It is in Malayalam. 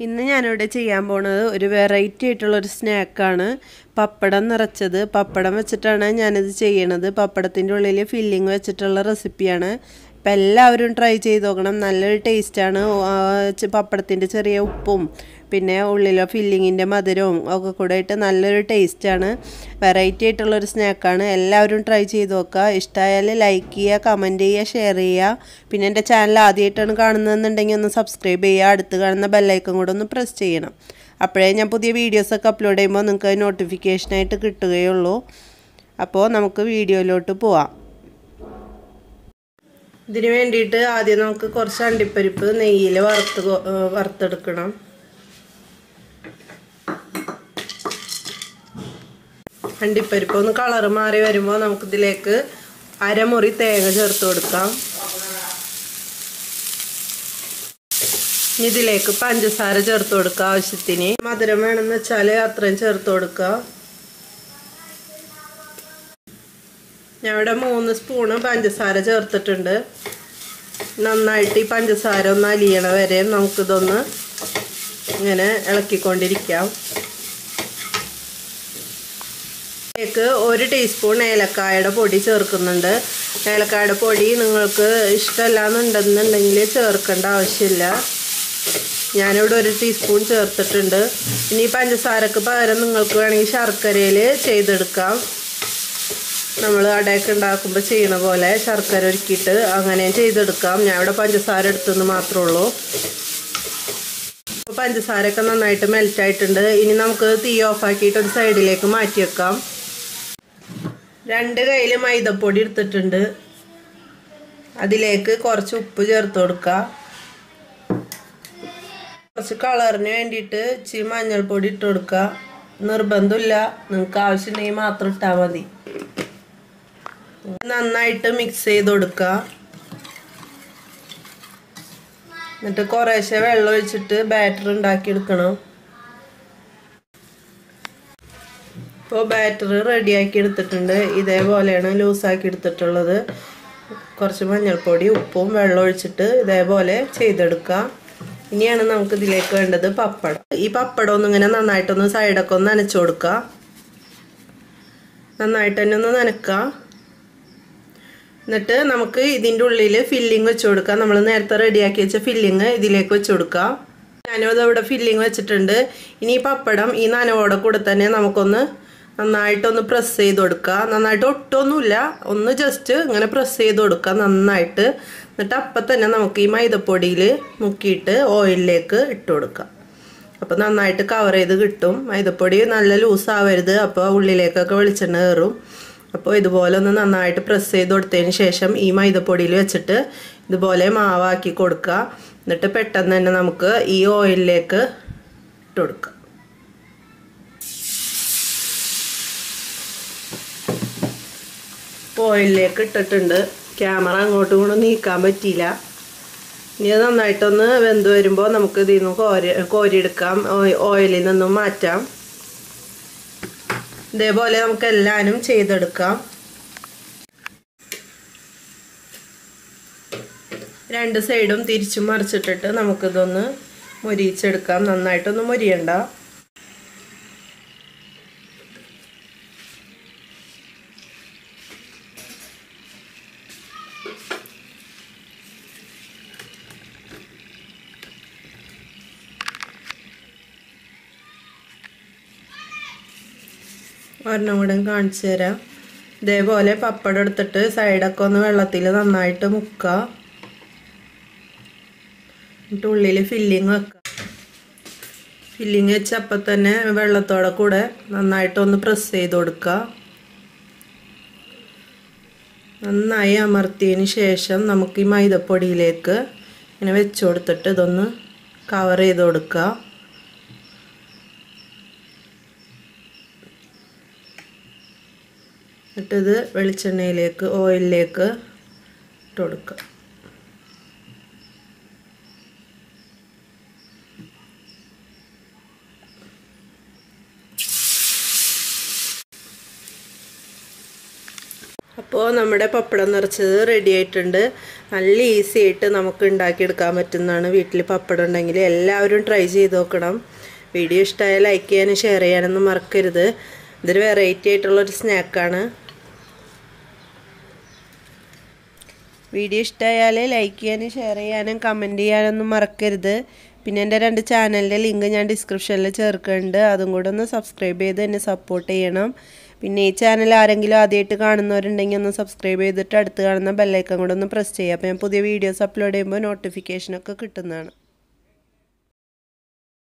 ഇന്ന് ഞാനിവിടെ ചെയ്യാൻ പോണത് ഒരു വെറൈറ്റി ആയിട്ടുള്ള ഒരു സ്നാക്കാണ് പപ്പടം നിറച്ചത്. പപ്പടം വെച്ചിട്ടാണ് ഞാനിത് ചെയ്യണത്. പപ്പടത്തിന്റെ ഉള്ളിൽ ഫില്ലിങ് വെച്ചിട്ടുള്ള റെസിപ്പിയാണ് അപ്പം എല്ലാവരും ട്രൈ ചെയ്ത് നോക്കണം. നല്ലൊരു ടേസ്റ്റാണ് പപ്പടത്തിന്റെ ചെറിയ ഉപ്പും പിന്നെ ഉള്ളിലെ ഫില്ലിങ്ങിന്റെ മധുരവും ഒക്കെ കൂടെ ഇട്ട് നല്ലൊരു ടേസ്റ്റാണ്. വെറൈറ്റി ആയിട്ടുള്ളൊരു സ്നാക്കാണ്. എല്ലാവരും ട്രൈ ചെയ്ത് നോക്കുക. ഇഷ്ടമായാൽ ലൈക്ക് ചെയ്യുക കമന്റ് ചെയ്യുക ഷെയർ ചെയ്യുക. പിന്നെ എന്റെ ചാനൽ ആദ്യമായിട്ടാണ് കാണുന്നതെന്നുണ്ടെങ്കിൽ ഒന്ന് സബ്സ്ക്രൈബ് ചെയ്യുക. അടുത്ത് കാണുന്ന ബെല്ലൈക്കൺ കൂടെ ഒന്ന് പ്രസ് ചെയ്യണം. അപ്പോഴേ ഞാൻ പുതിയ വീഡിയോസൊക്കെ അപ്ലോഡ് ചെയ്യുമ്പോൾ നിങ്ങൾക്ക് നോട്ടിഫിക്കേഷനായിട്ട് കിട്ടുകയുള്ളൂ. അപ്പോൾ നമുക്ക് വീഡിയോയിലോട്ട് പോവാം. ഇതിന് വേണ്ടിയിട്ട് ആദ്യം നമുക്ക് കുറച്ച് അണ്ടിപ്പരിപ്പ് നെയ്യിൽ വറുത്ത് വറുത്തെടുക്കണം. അണ്ടിപ്പരിപ്പ് ഒന്ന് കളർ മാറി വരുമ്പോൾ നമുക്കിതിലേക്ക് അരമുറി തേങ്ങ ചേർത്ത് കൊടുക്കാം. ഇതിലേക്ക് പഞ്ചസാര ചേർത്ത് കൊടുക്കുക ആവശ്യത്തിന്. മധുരം വേണമെന്ന് വെച്ചാൽ അത്രയും ചേർത്ത് കൊടുക്കുക. ഞാൻ ഇവിടെ മൂന്ന് സ്പൂണ് പഞ്ചസാര ചേർത്തിട്ടുണ്ട്. നന്നായിട്ട് ഈ പഞ്ചസാര ഒന്ന് അലിയണ വരെ നമുക്കിതൊന്ന് ഇങ്ങനെ ഇളക്കിക്കൊണ്ടിരിക്കാം. ഇതിലേക്ക് ഒരു ടീസ്പൂൺ ഏലക്കായുടെ പൊടി ചേർക്കുന്നുണ്ട്. ഏലക്കായുടെ പൊടി നിങ്ങൾക്ക് ഇഷ്ടമല്ല എന്നുണ്ടെന്നുണ്ടെങ്കിൽ ചേർക്കേണ്ട ആവശ്യമില്ല. ഞാനിവിടെ ഒരു ടീസ്പൂൺ ചേർത്തിട്ടുണ്ട്. ഇനി പഞ്ചസാരക്ക് പകരം നിങ്ങൾക്ക് വേണമെങ്കിൽ ശർക്കരയിൽ ചെയ്തെടുക്കാം. നമ്മൾ അടയൊക്കെ ഉണ്ടാക്കുമ്പോൾ ചെയ്യണ പോലെ ശർക്കര ഒരുക്കിയിട്ട് അങ്ങനെ ചെയ്തെടുക്കാം. ഞാൻ ഇവിടെ പഞ്ചസാര എടുത്തെന്ന് മാത്രമേ ഉള്ളൂ. അപ്പോൾ പഞ്ചസാരയൊക്കെ നന്നായിട്ട് മെൽറ്റായിട്ടുണ്ട് ഇനി നമുക്ക് തീ ഓഫാക്കിയിട്ട് ഒരു സൈഡിലേക്ക് മാറ്റി വെക്കാം രണ്ട് കയ്യിൽ മൈദപ്പൊടി എടുത്തിട്ടുണ്ട്. അതിലേക്ക് കുറച്ച് ഉപ്പ് ചേർത്ത് കൊടുക്കുക കുറച്ച് കളറിന് വേണ്ടിയിട്ട് ഇച്ചിരി മഞ്ഞൾപ്പൊടി ഇട്ട് കൊടുക്കുക നിർബന്ധമില്ല. നിങ്ങൾക്ക് ആവശ്യമുണ്ടെങ്കിൽ മാത്രം ഇട്ടാൽ മതി. നന്നായിട്ട് മിക്സ് ചെയ്ത് കൊടുക്കുക എന്നിട്ട് കുറേശ്ശെ വെള്ളം ഒഴിച്ചിട്ട് ബാറ്റർ ഉണ്ടാക്കിയെടുക്കണം ഇപ്പോൾ ബാറ്ററി റെഡിയാക്കി എടുത്തിട്ടുണ്ട്. ഇതേപോലെയാണ് ലൂസാക്കി എടുത്തിട്ടുള്ളത്. കുറച്ച് മഞ്ഞൾപ്പൊടി ഉപ്പും വെള്ളം ഒഴിച്ചിട്ട് ഇതേപോലെ ചെയ്തെടുക്കുക. ഇനിയാണ് നമുക്ക് ഇതിലേക്ക് വേണ്ടത് പപ്പടം. ഈ പപ്പടം ഒന്ന് ഇങ്ങനെ നന്നായിട്ടൊന്ന് സൈഡൊക്കെ ഒന്ന് നനച്ചു കൊടുക്കുക. നന്നായിട്ട് തന്നെ ഒന്ന് നനക്കുക. എന്നിട്ട് നമുക്ക് ഇതിന്റെ ഉള്ളിൽ ഫില്ലിങ് വെച്ച് കൊടുക്കാം നമ്മൾ നേരത്തെ റെഡിയാക്കി വെച്ച ഫില്ലിങ് ഇതിലേക്ക് വെച്ച് കൊടുക്കാം ഞാനും ഇവിടെ ഫില്ലിങ് വെച്ചിട്ടുണ്ട്. ഇനി ഈ പപ്പടം ഈ നനവോടെ കൂടെ തന്നെ നമുക്കൊന്ന് നന്നായിട്ടൊന്ന് പ്രസ് ചെയ്ത് കൊടുക്കുക. നന്നായിട്ട് ഒട്ടൊന്നുമില്ല. ഒന്ന് ജസ്റ്റ് ഇങ്ങനെ പ്രസ് ചെയ്ത് കൊടുക്കുക നന്നായിട്ട്. എന്നിട്ട് അപ്പം തന്നെ നമുക്ക് ഈ മൈദപ്പൊടിയിൽ മുക്കിയിട്ട് ഓയിലിലേക്ക് ഇട്ട് കൊടുക്കുക. അപ്പോൾ നന്നായിട്ട് കവർ ചെയ്ത് കിട്ടും. മൈദപ്പൊടി നല്ല ലൂസ് ആവരുത്. അപ്പോൾ ഉള്ളിലേക്കൊക്കെ വെളിച്ചെണ്ണ കയറും. അപ്പോൾ ഇതുപോലെ ഒന്ന് നന്നായിട്ട് പ്രസ് ചെയ്ത് കൊടുത്തതിന് ശേഷം ഈ മൈദപ്പൊടിയിൽ വെച്ചിട്ട് ഇതുപോലെ മാവാക്കി കൊടുക്കുക. എന്നിട്ട് പെട്ടെന്ന് തന്നെ നമുക്ക് ഈ ഓയിലിലേക്ക് ഇട്ട് കൊടുക്കാം ഓയിലിലേക്ക് ഇട്ടിട്ടുണ്ട്. ക്യാമറ അങ്ങോട്ടും ഇങ്ങോട്ടും നീക്കാൻ പറ്റിയില്ല. ഇനി നന്നായിട്ടൊന്ന് വെന്ത് വരുമ്പോൾ നമുക്ക് ഇതിൽ നിന്ന് കോരി കോരിയെടുക്കാം. ഓയിലിൽ നിന്നും മാറ്റാം. ഇതേപോലെ നമുക്ക് എല്ലാവരും ചെയ്തെടുക്കാം. രണ്ട് സൈഡും തിരിച്ചും മറിച്ചിട്ടിട്ട് നമുക്കിതൊന്ന് മുരിച്ചെടുക്കാം നന്നായിട്ടൊന്ന് മൊരിയണ്ട. ഒരെണ്ണം കൂടെ കാണിച്ചു തരാം. ഇതേപോലെ പപ്പടം എടുത്തിട്ട് സൈഡൊക്കെ ഒന്ന് വെള്ളത്തിൽ നന്നായിട്ട് മുക്ക. എന്നിട്ട് ഉള്ളിൽ ഫില്ലിങ് വെക്കുക ഫില്ലിങ് വെച്ച് അപ്പം തന്നെ വെള്ളത്തോടെ കൂടെ നന്നായിട്ടൊന്ന് പ്രസ് ചെയ്ത് കൊടുക്കുക നന്നായി അമർത്തിയതിന് ശേഷം നമുക്ക് ഈ മൈദപ്പൊടിയിലേക്ക് ഇങ്ങനെ വെച്ച് കൊടുത്തിട്ട് ഇതൊന്ന് കവർ ചെയ്ത് കൊടുക്കുക എന്നിട്ടിത് വെളിച്ചെണ്ണയിലേക്ക് ഓയിലിലേക്ക് ഇട്ട് കൊടുക്കുക അപ്പോൾ നമ്മുടെ പപ്പടം നിറച്ചത് റെഡി ആയിട്ടുണ്ട്. നല്ല ഈസി ആയിട്ട് നമുക്ക് ഉണ്ടാക്കിയെടുക്കാൻ പറ്റുന്നതാണ്. വീട്ടിൽ പപ്പടം ഉണ്ടെങ്കിൽ എല്ലാവരും ട്രൈ ചെയ്ത് നോക്കണം. വീഡിയോ ഇഷ്ടമായാൽ ലൈക്ക് ചെയ്യാനും ഷെയർ ചെയ്യാനൊന്നും മറക്കരുത്. ഇതൊരു വെറൈറ്റി ആയിട്ടുള്ളൊരു സ്നാക്കാണ് വീഡിയോ ഇഷ്ടമായാൽ ലൈക്ക് ചെയ്യാനും ഷെയർ ചെയ്യാനും കമന്റ് ചെയ്യാനൊന്നും മറക്കരുത്. പിന്നെ എന്റെ രണ്ട് ചാനലിന്റെ ലിങ്ക് ഞാൻ ഡിസ്ക്രിപ്ഷനിൽ ചേർക്കുന്നുണ്ട്. അതും കൂടെ ഒന്ന് സബ്സ്ക്രൈബ് ചെയ്ത് എന്നെ സപ്പോർട്ട് ചെയ്യണം. പിന്നെ ഈ ചാനൽ ആരെങ്കിലും ആദ്യമായിട്ട് കാണുന്നവരുണ്ടെങ്കിൽ ഒന്ന് സബ്സ്ക്രൈബ് ചെയ്തിട്ട് അടുത്ത് കാണുന്ന ബെല്ലൈക്കൺ കൂടെ ഒന്ന് പ്രസ് ചെയ്യുക. അപ്പോൾ ഞാൻ പുതിയ വീഡിയോസ് അപ്ലോഡ് ചെയ്യുമ്പോൾ നോട്ടിഫിക്കേഷനൊക്കെ കിട്ടുന്നതാണ്.